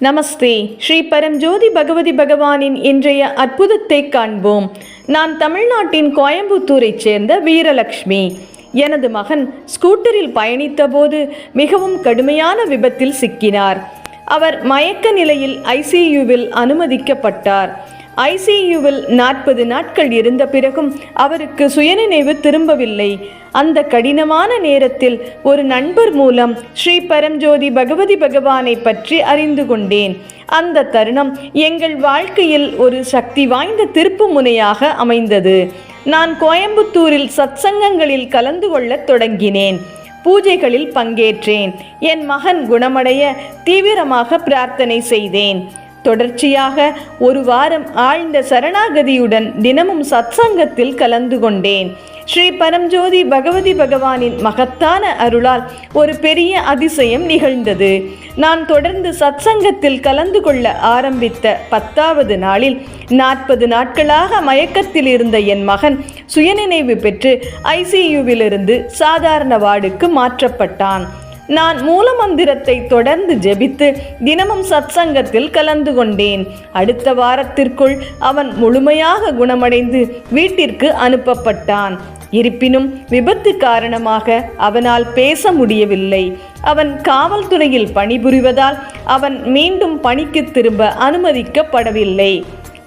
நமஸ்தே. ஸ்ரீ பரம்ஜோதி பகவதி பகவானின் இன்றைய அற்புதத்தை காண்போம். நான் தமிழ்நாட்டின் கோயம்புத்தூரைச் சேர்ந்த வீரலக்ஷ்மி. எனது மகன் ஸ்கூட்டரில் பயணித்தபோது மிகவும் கடுமையான விபத்தில் சிக்கினார். அவர் மயக்க நிலையில் ஐசியுவில் அனுமதிக்கப்பட்டார். ஐசியூவில் நாற்பது நாட்கள் இருந்த பிறகும் அவருக்கு சுயநினைவு திரும்பவில்லை. அந்த கடினமான நேரத்தில் ஒரு நண்பர் மூலம் ஸ்ரீ பரம்ஜோதி பகவதி பகவானை பற்றி அறிந்து கொண்டேன். அந்த தருணம் எங்கள் வாழ்க்கையில் ஒரு சக்தி வாய்ந்த திருப்பு முனையாக அமைந்தது. நான் கோயம்புத்தூரில் சத்சங்கங்களில் கலந்து கொள்ளத் தொடங்கினேன். பூஜைகளில் பங்கேற்றேன். என் மகன் குணமடைய தீவிரமாக பிரார்த்தனை செய்தேன். தொடர்ச்சியாக ஒரு வாரம் ஆழ்ந்த சரணாகதியுடன் தினமும் சத்சங்கத்தில் கலந்து கொண்டேன். ஸ்ரீ பரம்ஜோதி பகவதி பகவானின் மகத்தான அருளால் ஒரு பெரிய அதிசயம் நிகழ்ந்தது. நான் தொடர்ந்து சத்சங்கத்தில் கலந்து கொள்ள ஆரம்பித்த பத்தாவது நாளில் நாற்பது நாட்களாக மயக்கத்தில் இருந்த என் மகன் சுயநினைவு பெற்று ஐசியுவிலிருந்து சாதாரண வார்டுக்கு மாற்றப்பட்டான். நான் மூலமந்திரத்தை தொடர்ந்து ஜெபித்து தினமும் சத்சங்கத்தில் கலந்து கொண்டேன். அடுத்த வாரத்திற்குள் அவன் முழுமையாக குணமடைந்து வீட்டிற்கு அனுப்பப்பட்டான். இருப்பினும் விபத்து காரணமாக அவனால் பேச முடியவில்லை. அவன் காவல்துறையில் பணிபுரிவதால் அவன் மீண்டும் பணிக்கு திரும்ப அனுமதிக்கப்படவில்லை.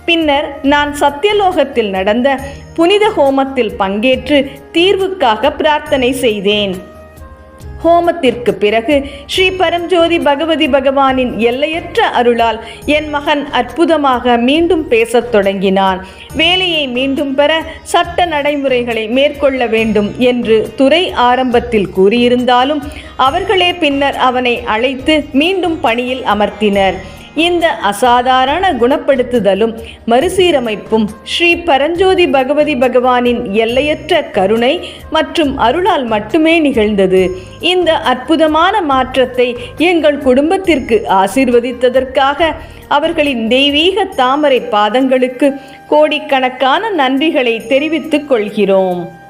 பின்னர் நான் சத்தியலோகத்தில் நடந்த புனித ஹோமத்தில் பங்கேற்று தீர்வுக்காக பிரார்த்தனை செய்தேன். ஹோமத்திற்கு பிறகு ஸ்ரீ பரஞ்சோதி பகவதி பகவானின் எல்லையற்ற அருளால் என் மகன் அற்புதமாக மீண்டும் பேசத் தொடங்கினான். வேலையை மீண்டும் பெற சட்ட நடைமுறைகளை மேற்கொள்ள வேண்டும் என்று துறை ஆரம்பத்தில் கூறியிருந்தாலும் அவர்களே பின்னர் அவனை அழைத்து மீண்டும் பணியில் அமர்த்தினர். இந்த அசாதாரண குணப்படுத்துதலும் மறுசீரமைப்பும் ஸ்ரீ பரஞ்சோதி பகவதி பகவானின் எல்லையற்ற கருணை மற்றும் அருளால் மட்டுமே நிகழ்ந்தது. இந்த அற்புதமான மாற்றத்தை எங்கள் குடும்பத்திற்கு ஆசீர்வதித்ததற்காக அவர்களின் தெய்வீக தாமரை பாதங்களுக்கு கோடிக்கணக்கான நன்றிகளை தெரிவித்துக் கொள்கிறோம்.